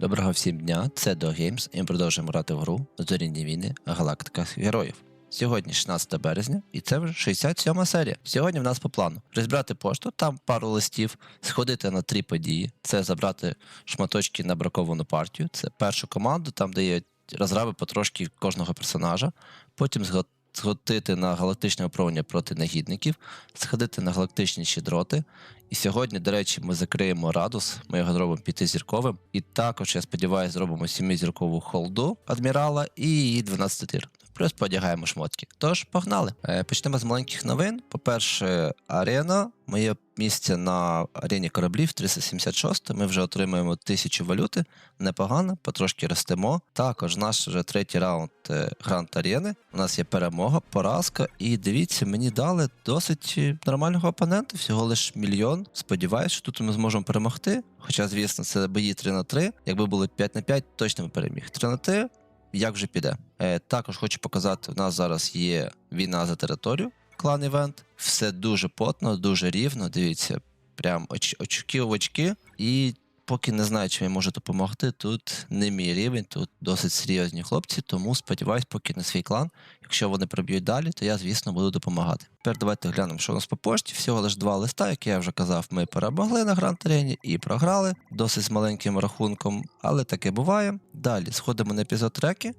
Доброго всім дня, це DoGames, і ми продовжуємо грати в гру Зорінні війни Галактика Героїв. Сьогодні 16 березня, і це вже 67 серія. Сьогодні в нас по плану розібрати пошту, там пару листів, сходити на три події. Це забрати шматочки на браковану партію. Це першу команду, там є розраби потрошки кожного персонажа. Потім зго- сходити на галактичне управління проти негідників, сходити на галактичні щедроти. І сьогодні, до речі, ми закриємо радус, ми його зробимо п'ятизірковим. І також, я сподіваюся, зробимо сімизіркову холду адмірала і її 12 тир. Плюс подягаємо шмотки. Тож, погнали. Е, Почнемо з маленьких новин. По-перше, арена. Моє місце на арені кораблів 376. Ми вже отримуємо тисячу валюти. Непогано, потрошки ростемо. Також наш вже третій раунд е, Гранд Арени. У нас є перемога, поразка. І дивіться, мені дали досить е, нормального опонента, всього лиш мільйон. Сподіваюсь, що тут ми зможемо перемогти. Хоча, звісно, це бої 3 на 3. Якби було 5 на 5, точно ми переміг. 3 на 3, як вже піде. Е, також хочу показати, у нас зараз є війна за територію, клан івент. Все дуже потно, дуже рівно. Дивіться, прям оч, очки в очки. І поки не знаю, чи я можу допомогти, тут не мій рівень, тут досить серйозні хлопці, тому сподіваюсь, поки не свій клан. Якщо вони проб'ють далі, то я, звісно, буду допомагати. Тепер давайте глянемо, що у нас по пошті. Всього лише два листа, як я вже казав, ми перемогли на гранд арені і програли досить з маленьким рахунком, але таке буває. Далі сходимо на епізод треки.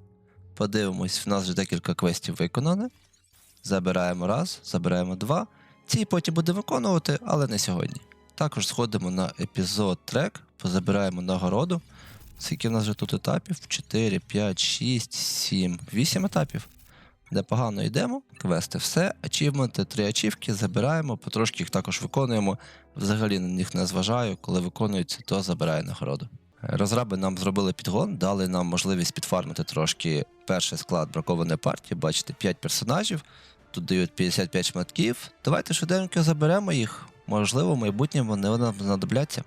Подивимось, в нас вже декілька квестів виконано. Забираємо раз, забираємо два. Ці потім будемо виконувати, але не сьогодні. Також сходимо на епізод трек, позабираємо нагороду. Скільки в нас вже тут етапів? 4, 5, 6, 7, 8 етапів. Непогано йдемо, квести все, ачівменти, три ачівки, забираємо, потрошки їх також виконуємо. Взагалі на них не зважаю, коли виконуються, то забираю нагороду. Розраби нам зробили підгон, дали нам можливість підфармити трошки перший склад бракованої партії. Бачите, 5 персонажів, тут дають 55 шматків. Давайте швиденько заберемо їх. Можливо, в майбутньому вони нам знадобляться.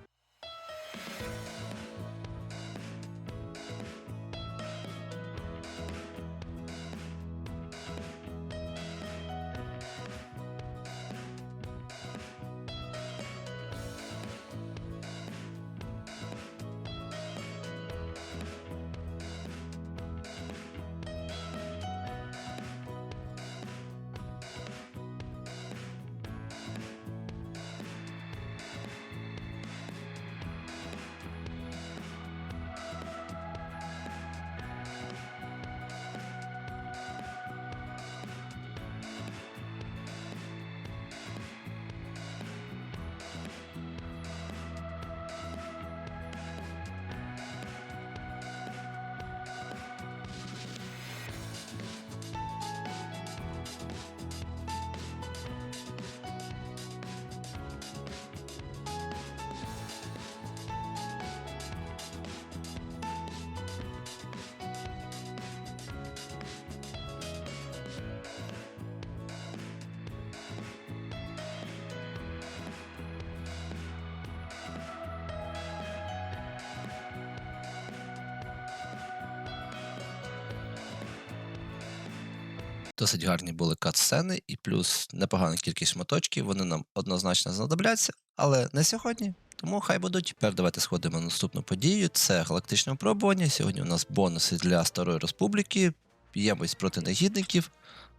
Досить гарні були кат-сцени, і плюс непогана кількість шматочків. Вони нам однозначно знадобляться, але не сьогодні. Тому хай будуть. Тепер давайте сходимо на наступну подію. Це галактичне випробування. Сьогодні у нас бонуси для Старої Республіки. Б'ємось проти негідників.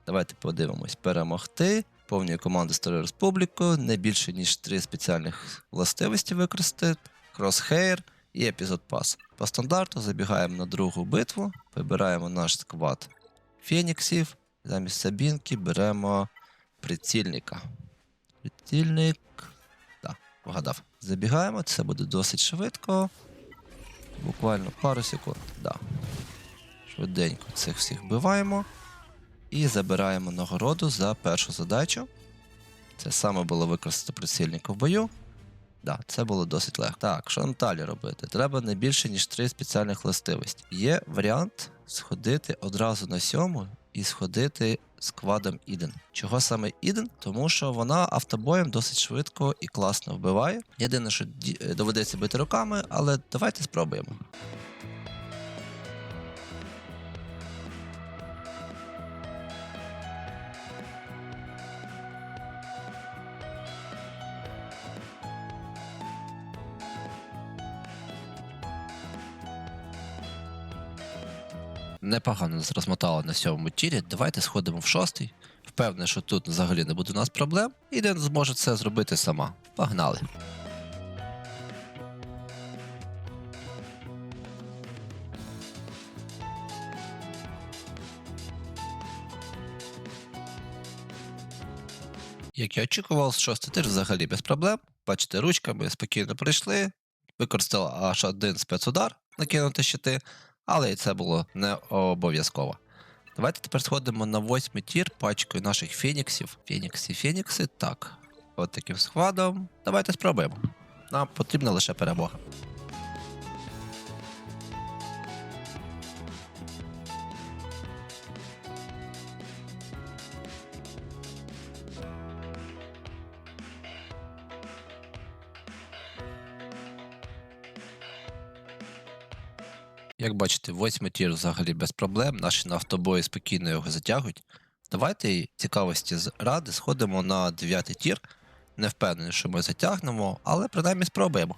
Давайте подивимось. Перемогти. Повнює команди Старої Республіки. Не більше, ніж три спеціальних властивості використати. Кросхейр і епізод пас. По стандарту забігаємо на другу битву, вибираємо наш сквад феніксів. Замість Сабінки беремо прицільника. Прицільник. Так, вгадав. Забігаємо, це буде досить швидко. Буквально пару секунд. Да. Швиденько цих всіх вбиваємо. І забираємо нагороду за першу задачу. Це саме було використати прицільника в бою. Да, це було досить легко. Так, що нам далі робити? Треба не більше, ніж три спеціальних властивості. Є варіант сходити одразу на сьому і сходити з Іден. Чого саме Іден? Тому що вона автобоєм досить швидко і класно вбиває. Єдине, що доведеться бити руками, але давайте спробуємо. Непогано нас розмотало на сьомому тірі. Давайте сходимо в шостий. Впевнений, що тут взагалі не буде у нас проблем. І Ден зможе це зробити сама. Погнали. Як я очікував, шостий тир взагалі без проблем. Бачите, ручками спокійно прийшли, використали аж один спецудар накинути щити, але і це було не обов'язково. Давайте тепер сходимо на восьмий тір пачкою наших феніксів. Фенікси, фенікси, так. От таким складом. Давайте спробуємо. Нам потрібна лише перемога. Як бачите, восьмий тір взагалі без проблем. Наші нафтобої спокійно його затягують. Давайте цікавості ради сходимо на дев'ятий тір. Не впевнений, що ми затягнемо, але принаймні спробуємо.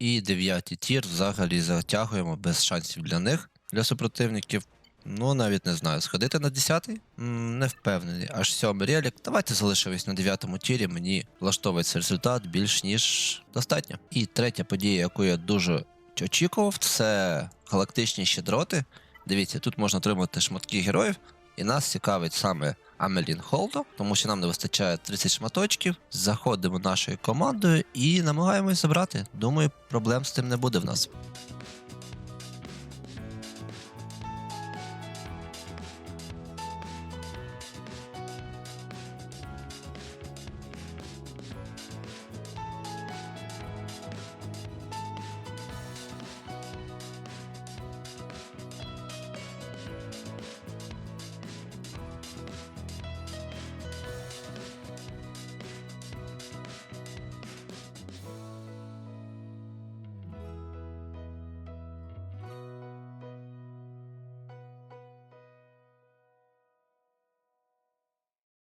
І дев'ятий тір взагалі затягуємо без шансів для них, для супротивників. Ну, навіть не знаю, сходити на 10-й? Не впевнений. Аж сьомий релік. Давайте залишимось на 9-му тірі. Мені влаштовується результат більш ніж достатньо. І третя подія, яку я дуже очікував, це галактичні щедроти. Дивіться, тут можна отримати шматки героїв, і нас цікавить саме Амелін Холдо, тому що нам не вистачає 30 шматочків. Заходимо нашою командою і намагаємось забрати. Думаю, проблем з тим не буде в нас.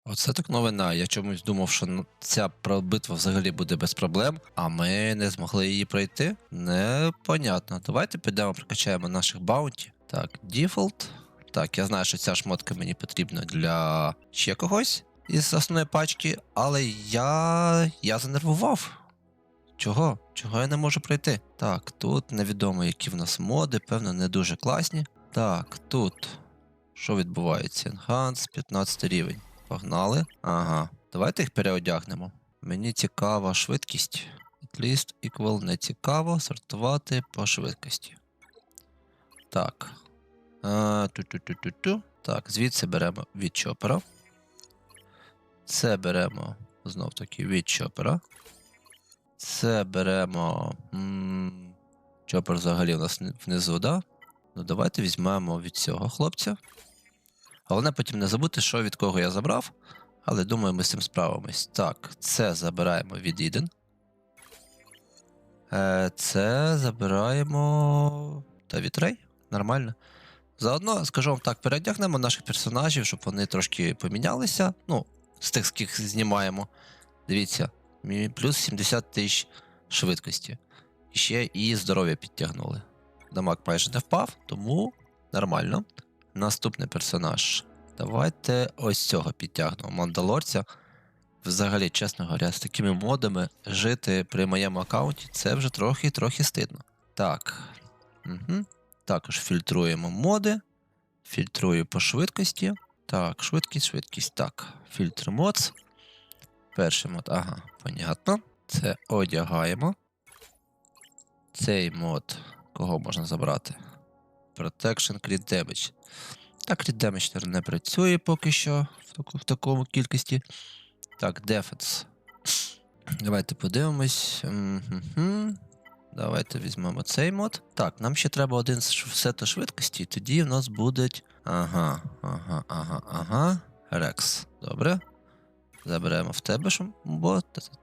Оце так новина. Я чомусь думав, що ця битва взагалі буде без проблем, а ми не змогли її пройти. Непонятно. Давайте підемо прокачаємо наших баунті. Так, дефолт. Так, я знаю, що ця шмотка мені потрібна для ще когось із основної пачки, але я. я занервував. Чого? Чого я не можу пройти? Так, тут невідомо, які в нас моди, певно, не дуже класні. Так, тут. Що відбувається? Enhance, 15 рівень. Погнали. Ага. Давайте їх переодягнемо. Мені цікава швидкість. At least equal не цікаво. Сортувати по швидкості. Так. А, ту-ту-ту-ту-ту. Так, звідси беремо від чопера. Це беремо знов таки від чопера. Це беремо. Чопер взагалі у нас внизу, да? Ну давайте візьмемо від цього хлопця. Головне потім не забути, що від кого я забрав, але думаю, ми з цим справимось. Так, це забираємо від Іден. Е, це забираємо. Та вітрей? Нормально. Заодно, скажу вам так, переодягнемо наших персонажів, щоб вони трошки помінялися. Ну, з тих, яких знімаємо. Дивіться, плюс 70 тисяч швидкості. І ще і здоров'я підтягнули. Дамаг майже не впав, тому нормально. Наступний персонаж. Давайте ось цього підтягнемо. Мандалорця. Взагалі, чесно говоря, з такими модами жити при моєму аккаунті це вже трохи-трохи стидно. Так. Угу. Також фільтруємо моди. Фільтрую по швидкості. Так, швидкість, швидкість. Так. Фільтр модс. Перший мод, ага, понятно. Це одягаємо. Цей мод. Кого можна забрати? Protection Crit Damage. Так, Crit Damage не працює поки що в, таку, в такому кількості. Так, Defense. Давайте подивимось. Мгм. Давайте візьмемо цей мод. Так, нам ще треба один сета швидкості, тоді в нас будуть. Ага, ага, ага, ага. Рекс. Добре. Заберемо в тебе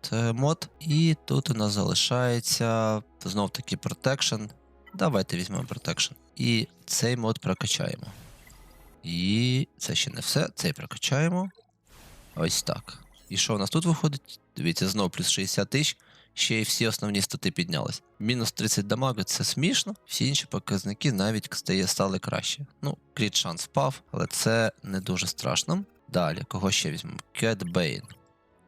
т- мод. І тут у нас залишається знов таки Protection. Давайте візьмемо Protection. І цей мод прокачаємо. І це ще не все. Цей прокачаємо. Ось так. І що у нас тут виходить? Дивіться, знов плюс 60 тисяч. Ще й всі основні стати піднялись. Мінус 30 дамагу це смішно, всі інші показники навіть стає, стали краще. Ну, кріт шанс впав, але це не дуже страшно. Далі, кого ще візьмемо? Кет Бейн.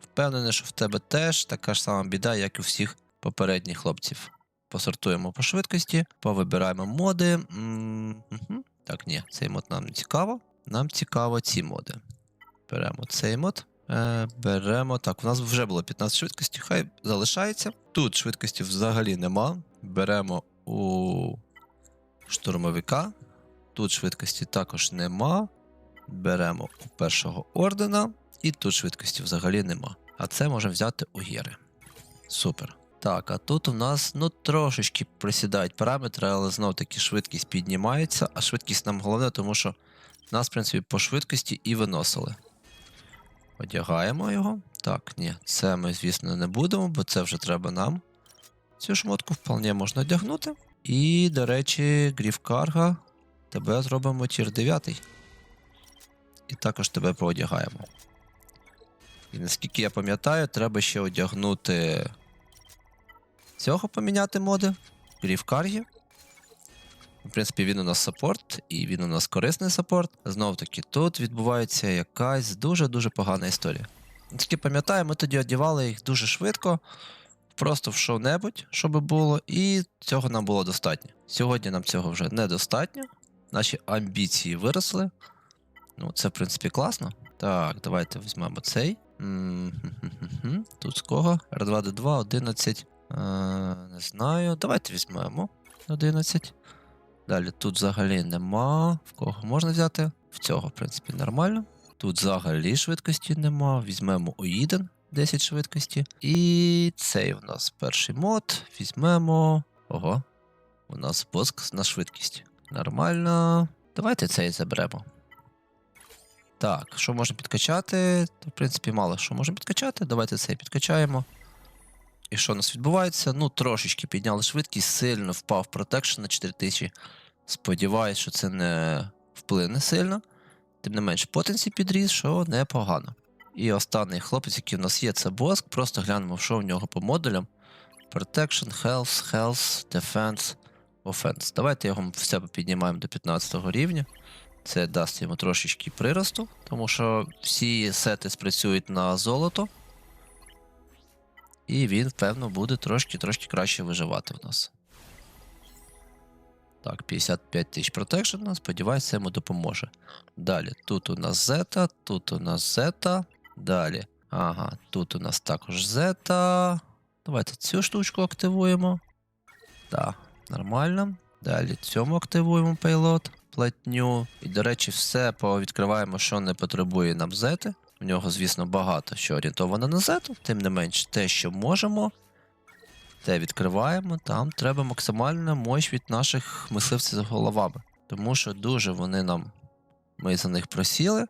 Впевнений, що в тебе теж така ж сама біда, як і у всіх попередніх хлопців. Посортуємо по швидкості, повибираємо моди. Мгм. Так, ні, цей мод нам не цікаво. Нам цікаво ці моди. Беремо цей мод. Е, беремо. Так, у нас вже було 15 швидкості, хай залишається. Тут швидкості взагалі нема. Беремо у штурмовика. Тут швидкості також нема. Беремо у першого ордена. І тут швидкості взагалі нема. А це можемо взяти у гіри. Супер. Так, а тут у нас ну трошечки присідають параметри, але знов таки швидкість піднімається, а швидкість нам головне, тому що нас, в принципі, по швидкості і виносили. Одягаємо його. Так, ні, це ми, звісно, не будемо, бо це вже треба нам. Цю шмотку вполне можна одягнути. І, до речі, Гріф Карга, тебе зробимо тір 9. І також тебе поодягаємо. І наскільки я пам'ятаю, треба ще одягнути цього поміняти моди. Гріф В принципі, він у нас саппорт, і він у нас корисний саппорт. Знов таки, тут відбувається якась дуже-дуже погана історія. Наскільки пам'ятаю, ми тоді одягали їх дуже швидко, просто в що-небудь, щоб було, і цього нам було достатньо. Сьогодні нам цього вже недостатньо. Наші амбіції виросли. Ну, це, в принципі, класно. Так, давайте візьмемо цей. Тут з кого? R2D2, 11. Е, не знаю. Давайте візьмемо 11. Далі тут взагалі нема. В кого можна взяти? В цього, в принципі, нормально. Тут взагалі швидкості нема. Візьмемо Уїден 10 швидкості. І цей у нас перший мод. Візьмемо. Ого. У нас боск на швидкість. Нормально. Давайте цей заберемо. Так, що можна підкачати? В принципі, мало що можемо підкачати. Давайте цей підкачаємо. І що у нас відбувається? Ну, трошечки підняли швидкість, сильно впав протекшн на 4000. Сподіваюсь, що це не вплине сильно. Тим не менш, потенцій підріс, що непогано. І останній хлопець, який в нас є, це Боск. Просто глянемо, що в нього по модулям. Protection, Health, Health, Defense, Offense. Давайте його в себе піднімаємо до 15 рівня. Це дасть йому трошечки приросту, тому що всі сети спрацюють на золото. І він, певно, буде трошки-трошки краще виживати в нас. Так, 55 тисяч протекшена, сподіваюся, це йому допоможе. Далі, тут у нас зета, тут у нас зета. Далі. Ага, тут у нас також зета. Давайте цю штучку активуємо. Так, нормально. Далі цьому активуємо пейлот, платню. І, до речі, все повідкриваємо, що не потребує нам зети. В нього, звісно, багато що орієнтовано на зету, тим не менш, те, що можемо, те відкриваємо. Там треба максимальна мощь від наших мисливців з головами. Тому що дуже вони нам. Ми за них просіли.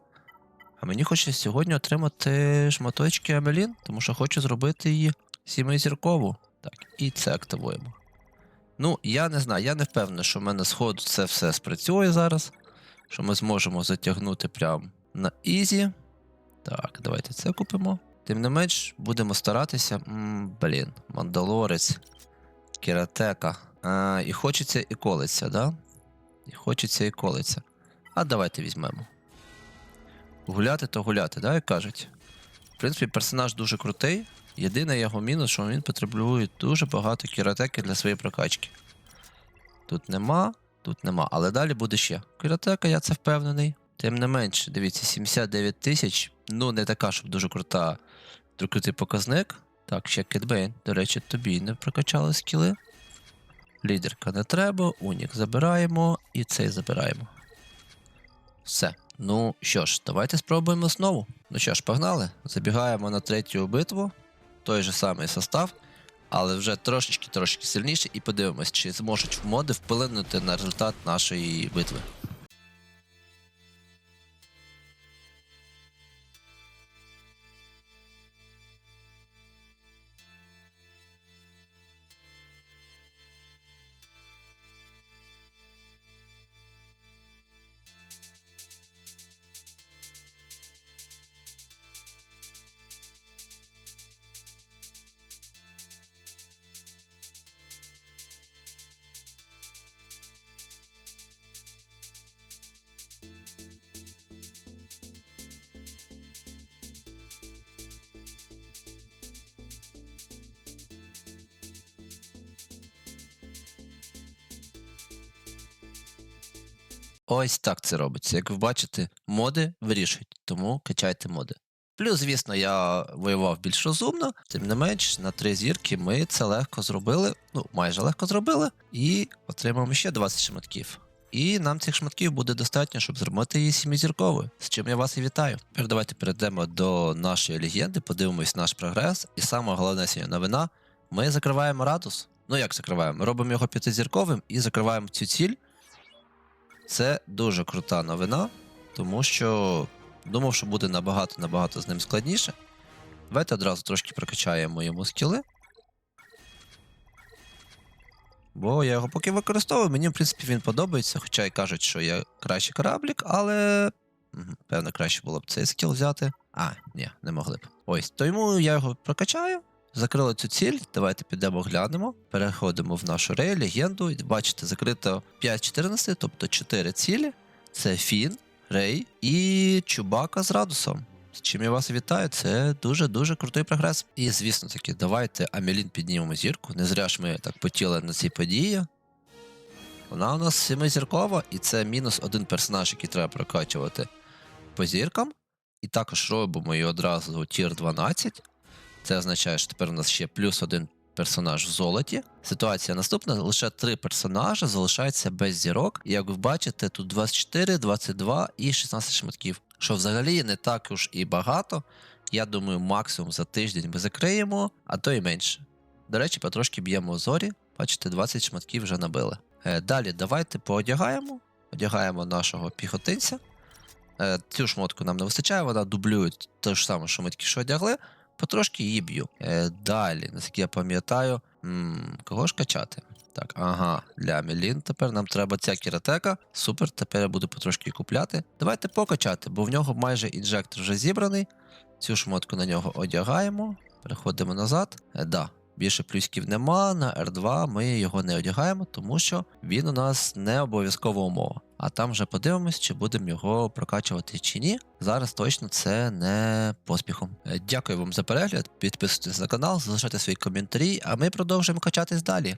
А мені хочеться сьогодні отримати шматочки Амелін, тому що хочу зробити її сімизіркову. Так, і це активуємо. Ну, я не знаю, я не впевнений, що в мене сходу це все спрацює зараз. Що ми зможемо затягнути прям на ізі. Так, давайте це купимо. Тим не менш, будемо старатися. М, блін, мандалорець, кератека. А, і хочеться і колиться, да? І хочеться і колиться. А давайте візьмемо. Гуляти то гуляти, да, як кажуть. В принципі, персонаж дуже крутий. Єдиний його мінус, що він потребує дуже багато кіратеки для своєї прокачки. Тут нема, тут нема, але далі буде ще. Кіратека, я це впевнений. Тим не менш, дивіться, 79 тисяч. Ну, не така, щоб дуже крута, крутий показник. Так, ще Кітбейн. До речі, тобі не прокачали скіли. Лідерка не треба, Унік забираємо і цей забираємо. Все. Ну що ж, давайте спробуємо знову. Ну що ж, погнали. Забігаємо на третю битву. Той же самий состав, але вже трошечки трошечки сильніше, і подивимось, чи зможуть в моди вплинути на результат нашої битви. Ось так це робиться. Як ви бачите, моди вирішують, тому качайте моди. Плюс, звісно, я воював більш розумно, тим не менш, на три зірки ми це легко зробили, ну майже легко зробили, і отримаємо ще 20 шматків. І нам цих шматків буде достатньо, щоб зробити її сімізірковою, з чим я вас і вітаю. Тепер давайте перейдемо до нашої легенди, подивимось наш прогрес. І саме головне сьогодні новина: ми закриваємо радус. Ну як закриваємо? Робимо його п'ятизірковим і закриваємо цю ціль. Це дуже крута новина, тому що думав, що буде набагато-набагато з ним складніше. Давайте одразу трошки прокачаємо йому скіли. Бо я його поки використовую, мені, в принципі, він подобається, хоча й кажуть, що я кращий кораблік, але. Певно, краще було б цей скіл взяти. А, ні, не могли б. Ось, тому я його прокачаю. Закрили цю ціль, давайте підемо глянемо. Переходимо в нашу рею, легенду. І бачите, закрито 5-14, тобто 4 цілі. Це Фін, Рей і Чубака з Радусом. З чим я вас вітаю, це дуже-дуже крутий прогрес. І звісно таки, давайте Амелін піднімемо зірку. Не зря ж ми так потіли на цій події. Вона у нас семизіркова, і це мінус один персонаж, який треба прокачувати по зіркам. І також робимо її одразу тір 12. Це означає, що тепер у нас ще плюс один персонаж в золоті. Ситуація наступна: лише три персонажі залишаються без зірок. Як ви бачите, тут 24, 22 і 16 шматків. Що взагалі не так уж і багато. Я думаю, максимум за тиждень ми закриємо, а то і менше. До речі, потрошки б'ємо зорі. Бачите, 20 шматків вже набили. Е, далі давайте поодягаємо. Одягаємо нашого піхотинця. Е, цю шмотку нам не вистачає, вона дублює те ж саме, що ми тільки що одягли. Потрошки її б'ю. Е, далі, наскільки я пам'ятаю, кого ж качати? Так, ага, для Мелін тепер нам треба ця кіратека. Супер, тепер я буду потрошки купляти. Давайте покачати, бо в нього майже інжектор вже зібраний. Цю шмотку на нього одягаємо. Переходимо назад. Е, да, більше плюсків нема. На R2 ми його не одягаємо, тому що він у нас не обов'язкова умова. А там вже подивимось, чи будемо його прокачувати чи ні. Зараз точно це не поспіхом. Е, Дякую вам за перегляд. Підписуйтесь на канал, залишайте свої коментарі, а ми продовжуємо качатись далі.